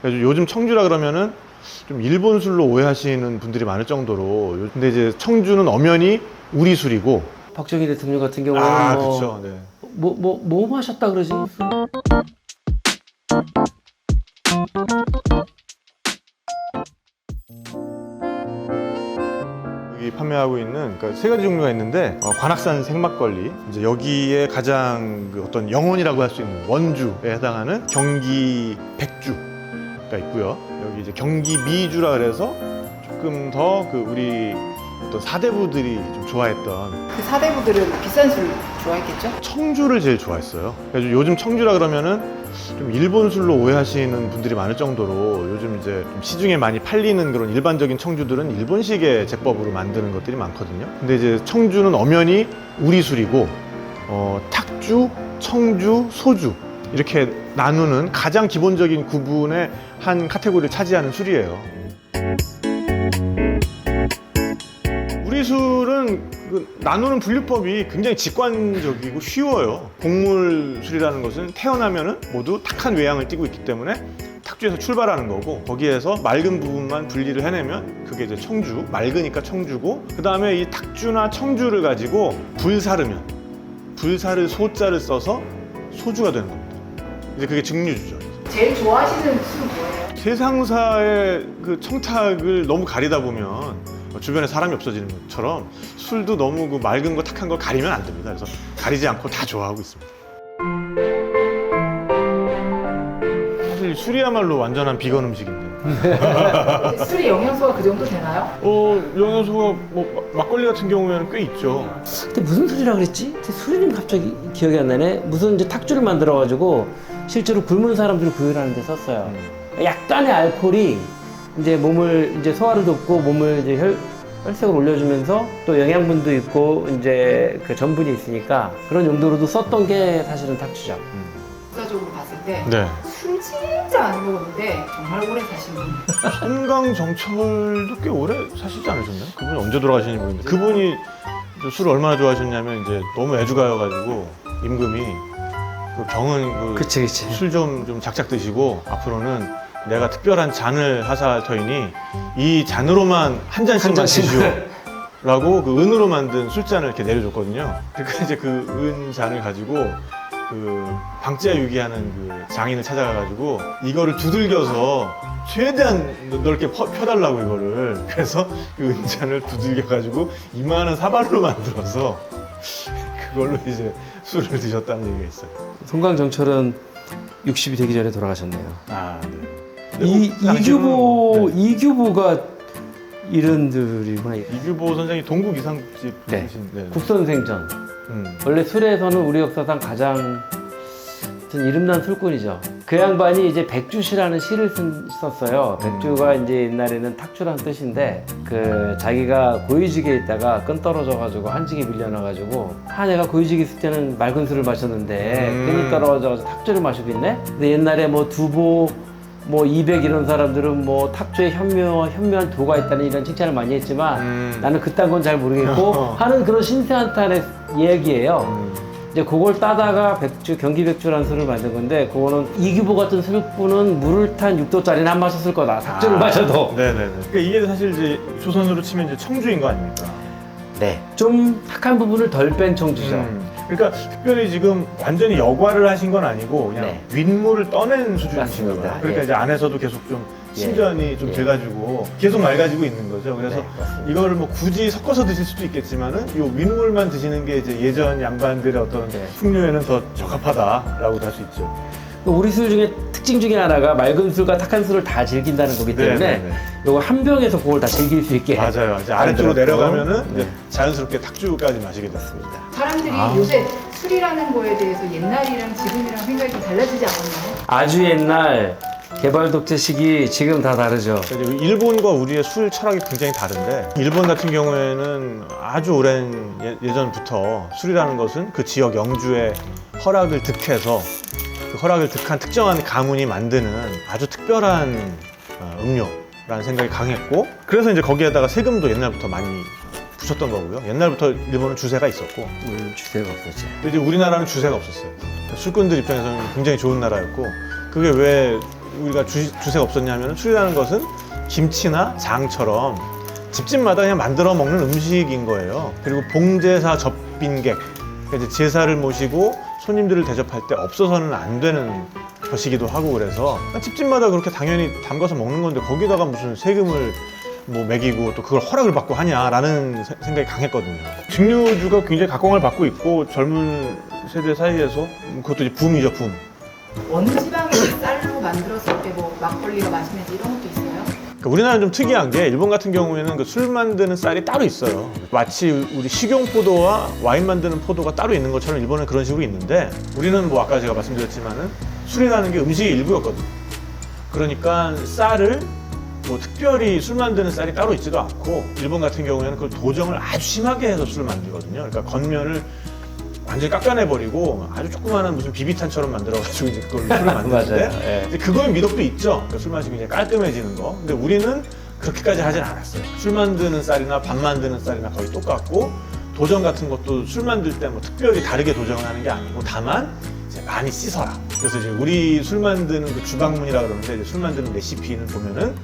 그래서 요즘 청주라 그러면은 좀 일본 술로 오해하시는 분들이 많을 정도로 요- 근데 이제 청주는 엄연히 우리 술이고 박정희 대통령 같은 경우는 아 뭐, 그렇죠 네. 뭐, 뭐, 뭐 마셨다 그러지? 여기 판매하고 있는 그러니까 세 가지 종류가 있는데 어, 관악산 생막걸리 이제 여기에 가장 그 어떤 영혼이라고 할 수 있는 원주에 해당하는 경기 백주 가 있고요 여기 이제 경기 미주라 그래서 조금 더 그 우리 어떤 사대부들이 좀 좋아했던 그 사대부들은 비싼 술 좋아했겠죠? 청주를 제일 좋아했어요. 그래서 요즘 청주라 그러면은 좀 일본 술로 오해하시는 분들이 많을 정도로 요즘 이제 좀 시중에 많이 팔리는 그런 일반적인 청주들은 일본식의 제법으로 만드는 것들이 많거든요. 근데 이제 청주는 엄연히 우리 술이고 어, 탁주, 청주, 소주 이렇게 나누는 가장 기본적인 구분의 한 카테고리를 차지하는 술이에요. 우리 술은 그 나누는 분류법이 굉장히 직관적이고 쉬워요. 곡물 술이라는 것은 태어나면은 모두 탁한 외양을 띠고 있기 때문에 탁주에서 출발하는 거고 거기에서 맑은 부분만 분리를 해내면 그게 이제 청주 맑으니까 청주고 그 다음에 이 탁주나 청주를 가지고 불사르면 불사를 소자를 써서 소주가 되는 겁니다. 이제 그게 증류주죠. 제일 좋아하시는 술은 뭐예요? 세상사의 그 청탁을 너무 가리다 보면 주변에 사람이 없어지는 것처럼 술도 너무 그 맑은 거 탁한 거 가리면 안 됩니다. 그래서 가리지 않고 다 좋아하고 있습니다. 사실 술이야말로 완전한 비건 음식인데. 술의 영양소가 그 정도 되나요? 어 영양소가 뭐 마- 막걸리 같은 경우에는 꽤 있죠. 그때 무슨 술이라 그랬지? 술이름 갑자기 기억이 안 나네. 무슨 이제 탁주를 만들어 가지고 실제로 굶은 사람들을 구휼하는 데 썼어요. 약간의 알코올이 이제 몸을 이제 소화를 돕고 몸을 이제 혈, 혈색을 올려주면서 또 영양분도 있고 이제 그 전분이 있으니까 그런 용도로도 썼던 게 사실은 탁주죠. 역사적으로 봤을 때 네. 술 진짜 안 먹었는데 정말 오래 사신 분. 한강 정철도 꽤 오래 사시지 않으셨나요? 그분이 언제 돌아가시는지 모르겠는데 그분이 저 술을 얼마나 좋아하셨냐면 이제 너무 애주가여가지고 임금이 그 병은 그 그치. 술좀 좀 작작 드시고 앞으로는 내가 특별한 잔을 하사할 터이니 이 잔으로만 한 잔씩만 잔씩. 드시오. 라고 그 은으로 만든 술잔을 이렇게 내려줬거든요. 그러니까 이제 그 은 잔을 가지고 그 방자 유기하는 그 장인을 찾아가가지고 이거를 두들겨서 최대한 넓게 퍼, 펴달라고 이거를 그래서 그 은잔을 두들겨가지고 이만한 사발로 만들어서 그걸로 이제 술을 드셨다는 얘기가 있어요. 송강정철은 60이 되기 전에 돌아가셨네요. 아, 네. 이 이규보 네. 이규보가 이른들이구나. 이규보 선생이 동국 이상집 네. 분이신 네. 국선생전. 음. 원래 술에서는 우리 역사상 가장 하여튼 이름난 술꾼이죠. 그 양반이 이제 백주시라는 시를 쓴, 썼어요. 백주가 이제 옛날에는 탁주라는 뜻인데 그 자기가 고위직에 있다가 끈 떨어져가지고 한직에 밀려나가지고 아 내가 고위직에 있을 때는 맑은 술을 마셨는데 음. 끈이 떨어져가지고 탁주를 마시고 있네. 근데 옛날에 뭐 두보 뭐 200 이런 사람들은 뭐 탁주에 현묘 현묘한 도가 있다는 이런 칭찬을 많이 했지만 음. 나는 그딴 건 잘 모르겠고 어. 하는 그런 신세한탄의 얘기예요. 음. 이제 그걸 따다가 백주 경기 백주라는 술을 만든 건데 그거는 이규보 같은 술꾼은 물을 탄 6도짜리는 안 마셨을 거다. 탁주를 아, 마셔도. 네네네. 그러니까 이게 사실 이제 조선으로 치면 이제 청주인 거 아닙니까? 네. 좀 탁한 부분을 덜 뺀 청주죠. 음. 그러니까 특별히 지금 완전히 여과를 하신 건 아니고 그냥 네. 윗물을 떠낸 수준이신가 맞습니다. 봐요. 그러니까 예. 이제 안에서도 계속 좀 예. 신전이 좀 예. 돼가지고 계속 맑아지고 있는 거죠. 그래서 네. 이거를 뭐 굳이 섞어서 드실 수도 있겠지만은 이 윗물만 드시는 게 이제 예전 양반들의 어떤 네. 풍류에는 더 적합하다라고 할수 있죠. 우리 술 중에 특징 중에 하나가 맑은 술과 탁한 술을 다 즐긴다는 거기 때문에 네, 네, 네. 요거 한 병에서 그걸 다 즐길 수 있게 맞아요. 이제 아래쪽으로. 내려가면은 이제 네. 자연스럽게 탁주까지 마시게 됐습니다. 사람들이 아. 요새 술이라는 거에 대해서 옛날이랑 지금이랑 생각이 좀 달라지지 않았나요? 아주 옛날 개발 독재 시기 지금 다 다르죠. 일본과 우리의 술 철학이 굉장히 다른데 일본 같은 경우에는 아주 오랜 예, 예전부터 술이라는 것은 그 지역 영주의 허락을 득해서 그 허락을 득한 특정한 가문이 만드는 아주 특별한 어, 음료라는 생각이 강했고 그래서 이제 거기에다가 세금도 옛날부터 많이 붙였던 거고요. 옛날부터 일본은 주세가 있었고 음, 주제가 없었지. 근데 이제 우리나라는 주세가 없었어요. 술꾼들 입장에서는 굉장히 좋은 나라였고 그게 왜 우리가 주, 주색 없었냐면 술이라는 것은 김치나 장처럼 집집마다 그냥 만들어 먹는 음식인 거예요. 그리고 봉제사 접빈객 그러니까 이제 제사를 모시고 손님들을 대접할 때 없어서는 안 되는 것이기도 하고 그래서 집집마다 그렇게 당연히 담가서 먹는 건데 거기다가 무슨 세금을 뭐 매기고 또 그걸 허락을 받고 하냐라는 세- 생각이 강했거든요. 증류주가 굉장히 각광을 받고 있고 젊은 세대 사이에서 그것도 이제 붐이죠 붐. 어느 지방의 쌀 로 만들었을 때 뭐 막걸리가 맛있는지 이런 것도 있어요? 그러니까 우리나라는 좀 특이한 게 일본 같은 경우에는 그 술 만드는 쌀이 따로 있어요. 마치 우리 식용 포도와 와인 만드는 포도가 따로 있는 것처럼 일본은 그런 식으로 있는데 우리는 뭐 아까 제가 말씀드렸지만은 술이라는 게 음식의 일부였거든요. 그러니까 쌀을 뭐 특별히 술 만드는 쌀이 따로 있지도 않고 일본 같은 경우에는 그걸 도정을 아주 심하게 해서 술을 만들거든요. 그러니까 겉면을 완전히 깎아내버리고 아주 조그마한 무슨 비비탄처럼 만들어가지고 이제 그걸 술을 만드는데 맞아요. 예. 근데 그거에 미덕도 있죠. 그러니까 술 마시고 굉장히 깔끔해지는 거. 근데 우리는 그렇게까지 하진 않았어요. 술 만드는 쌀이나 밥 만드는 쌀이나 거의 똑같고 도정 같은 것도 술 만들 때 뭐 특별히 다르게 도정을 하는 게 아니고 다만 이제 많이 씻어라. 그래서 이제 우리 술 만드는 그 주방문이라 그러는데 이제 술 만드는 레시피는 보면은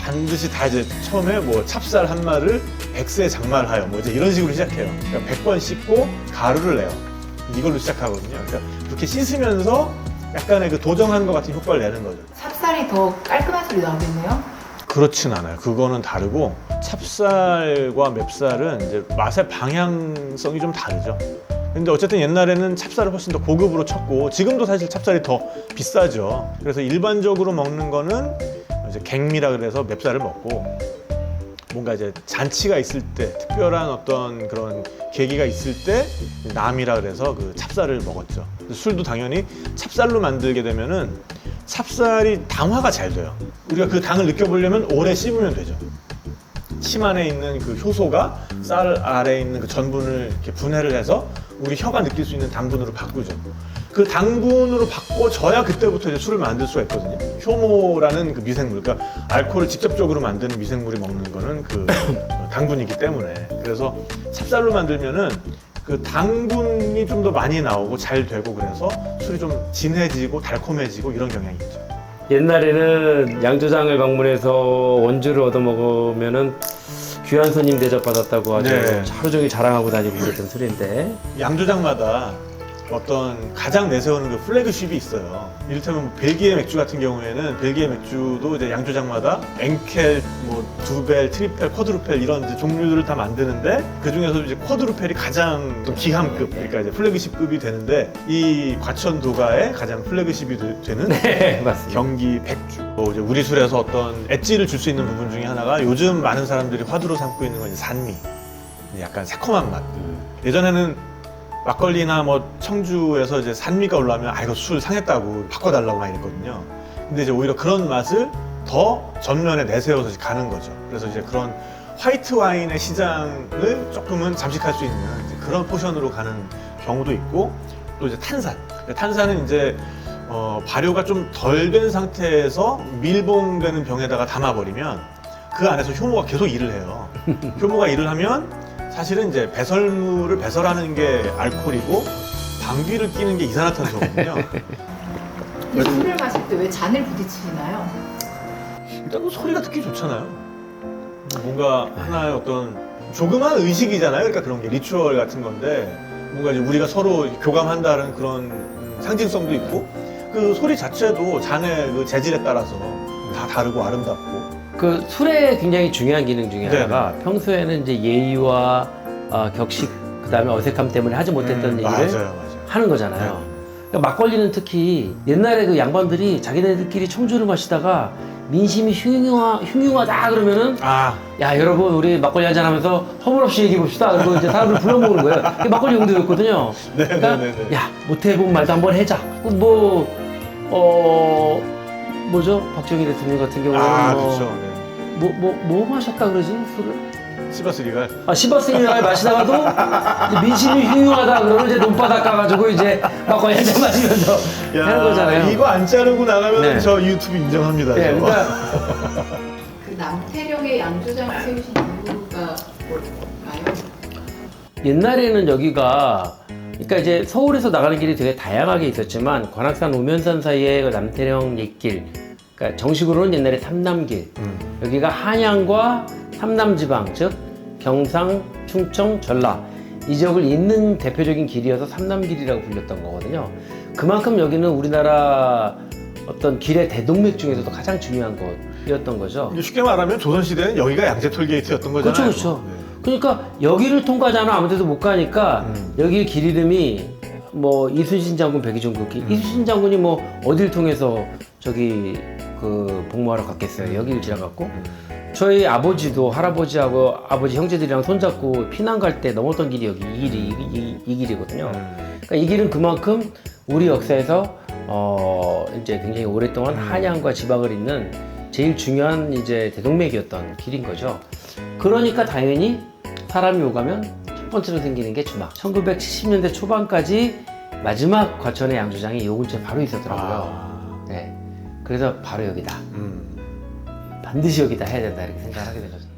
반드시 다 이제 처음에 뭐 찹쌀 한 마를 백세 장말하여 뭐 이제 이런 식으로 시작해요. 그러니까 100번 씻고 가루를 내요. 이걸로 시작하거든요. 그러니까 그렇게 씻으면서 약간의 그 도정한 것 같은 효과를 내는 거죠. 찹쌀이 더 깔끔한 소리 나오겠네요? 그렇진 않아요. 그거는 다르고 찹쌀과 맵쌀은 이제 맛의 방향성이 좀 다르죠. 근데 어쨌든 옛날에는 찹쌀을 훨씬 더 고급으로 쳤고 지금도 사실 찹쌀이 더 비싸죠. 그래서 일반적으로 먹는 거는 이제 갱미라 그래서 맵쌀을 먹고 뭔가 이제 잔치가 있을 때 특별한 어떤 그런 계기가 있을 때 남이라 그래서 그 찹쌀을 먹었죠. 술도 당연히 찹쌀로 만들게 되면은 찹쌀이 당화가 잘 돼요. 우리가 그 당을 느껴보려면 오래 씹으면 되죠. 침 안에 있는 그 효소가 쌀 아래에 있는 그 전분을 이렇게 분해를 해서 우리 혀가 느낄 수 있는 당분으로 바꾸죠. 그 당분으로 바꿔져야 그때부터 이제 술을 만들 수가 있거든요. 효모라는 그 미생물, 그러니까 알코올을 직접적으로 만드는 미생물이 먹는 거는 그 당분이기 때문에. 그래서 찹쌀로 만들면은 그 당분이 좀 더 많이 나오고 잘 되고 그래서 술이 좀 진해지고 달콤해지고 이런 경향이 있죠. 옛날에는 양조장을 방문해서 원주를 얻어 먹으면은 귀한 손님 대접 받았다고 아주 네. 하루 종일 자랑하고 다니고 그랬던 술인데 양조장마다 어떤 가장 내세우는 그 플래그십이 있어요. 이를테면 뭐 벨기에 맥주 같은 경우에는 벨기에 맥주도 이제 양조장마다 엔켈, 뭐 두벨, 트리펠, 쿼드루펠 이런 종류들을 다 만드는데 그 중에서도 이제 쿼드루펠이 가장 좀 기함급, 그러니까 이제 플래그십급이 되는데 이 과천도가의 가장 플래그십이 되- 되는 네. 경기 백주. 뭐 이제 우리 술에서 어떤 엣지를 줄 수 있는 부분 중에 하나가 요즘 많은 사람들이 화두로 삼고 있는 건 산미. 약간 새콤한 맛. 예전에는 막걸리나 뭐 청주에서 이제 산미가 올라오면 아 이거 술 상했다고 바꿔달라고 막 이랬거든요. 근데 이제 오히려 그런 맛을 더 전면에 내세워서 가는 거죠. 그래서 이제 그런 화이트 와인의 시장을 조금은 잠식할 수 있는 그런 포션으로 가는 경우도 있고 또 이제 탄산. 탄산은 이제 어, 발효가 좀 덜 된 상태에서 밀봉되는 병에다가 담아버리면 그 안에서 효모가 계속 일을 해요. 효모가 일을 하면 사실은 이제 배설물을 배설하는 게 알코올이고 방귀를 끼는 게 이산화탄소거든요. 이 술을 마실 때 왜 잔을 부딪히시나요? 일단 그 소리가 듣기 좋잖아요. 뭔가 하나의 어떤 조그만 의식이잖아요. 그러니까 그런 게 리추얼 같은 건데 뭔가 이제 우리가 서로 교감한다는 그런 음, 상징성도 있고 그 소리 자체도 잔의 그 재질에 따라서 다 다르고 아름답고 그 술의 굉장히 중요한 기능 중에 네, 하나가 평소에는 이제 예의와 어, 격식 그다음에 어색함 때문에 하지 못했던 음, 얘기를 맞아요, 맞아요. 하는 거잖아요. 그러니까 막걸리는 특히 옛날에 그 양반들이 자기네들끼리 청주를 마시다가 민심이 흉흉하, 흉흉하다 그러면은 아 야 여러분 우리 막걸리 한잔 하면서 허물없이 얘기해 봅시다 그리고 이제 사람들 불러먹는 거예요 그게 막걸리 용도였거든요 네, 그러니까 네, 네, 네. 야 못해본 말도 한번 해자 뭐 어, 뭐죠 박정희 대통령 같은 경우는 아 뭐, 그렇죠. 네. 뭐, 뭐, 뭐 마셨다 그러지 술을? 시바스 리갈. 아 시바스니를 마시다가도 이제 민심이 흉흉하다 그러면 이제 눈바닥 가가지고 이제 막걸리 한잔 마시면서 하는 거잖아요 이거 안 자르고 나가면 네. 저 유튜브 인정합니다. 네, 저. 그러니까 그 남태령의 양조장을 세우신 이유가 뭘까요? 옛날에는 여기가 그러니까 이제 서울에서 나가는 길이 되게 다양하게 있었지만 관악산 우면산 사이에 그 남태령 옛길 그러니까 정식으로는 옛날에 삼남길. 음. 여기가 한양과 삼남지방, 즉 경상, 충청, 전라 이 지역을 잇는 대표적인 길이어서 삼남길이라고 불렸던 거거든요. 그만큼 여기는 우리나라 어떤 길의 대동맥 중에서도 가장 중요한 곳이었던 거죠. 쉽게 말하면 조선시대는 여기가 양재 톨 게이트였던 거잖아요. 그렇죠, 그렇죠. 그러니까 여기를 통과하지 않으면 아무 데도 못 가니까 음. 여기 길 이름이 뭐 이순신 장군 백의종국 길. 음. 이순신 장군이 뭐 어딜 통해서 저기 그 복무하러 갔겠어요. 여기를 지나갔고 음. 저희 아버지도 할아버지하고 아버지 형제들이랑 손잡고 피난 갈 때 넘었던 길이 여기 이 길이 이, 이- 이 길이거든요. 음. 그러니까 이 길은 그만큼 우리 역사에서 어 이제 굉장히 오랫동안 음. 한양과 지방을 잇는 제일 중요한 이제 대동맥이었던 길인 거죠. 그러니까 당연히 사람이 오가면 첫 번째로 생기는 게 주막. 1970년대 초반까지 마지막 과천의 양조장이 요 근처에 바로 있었더라고요. 아. 네. 그래서 바로 여기다. 음. 반드시 여기다 해야 된다 이렇게 생각하게 된 거죠.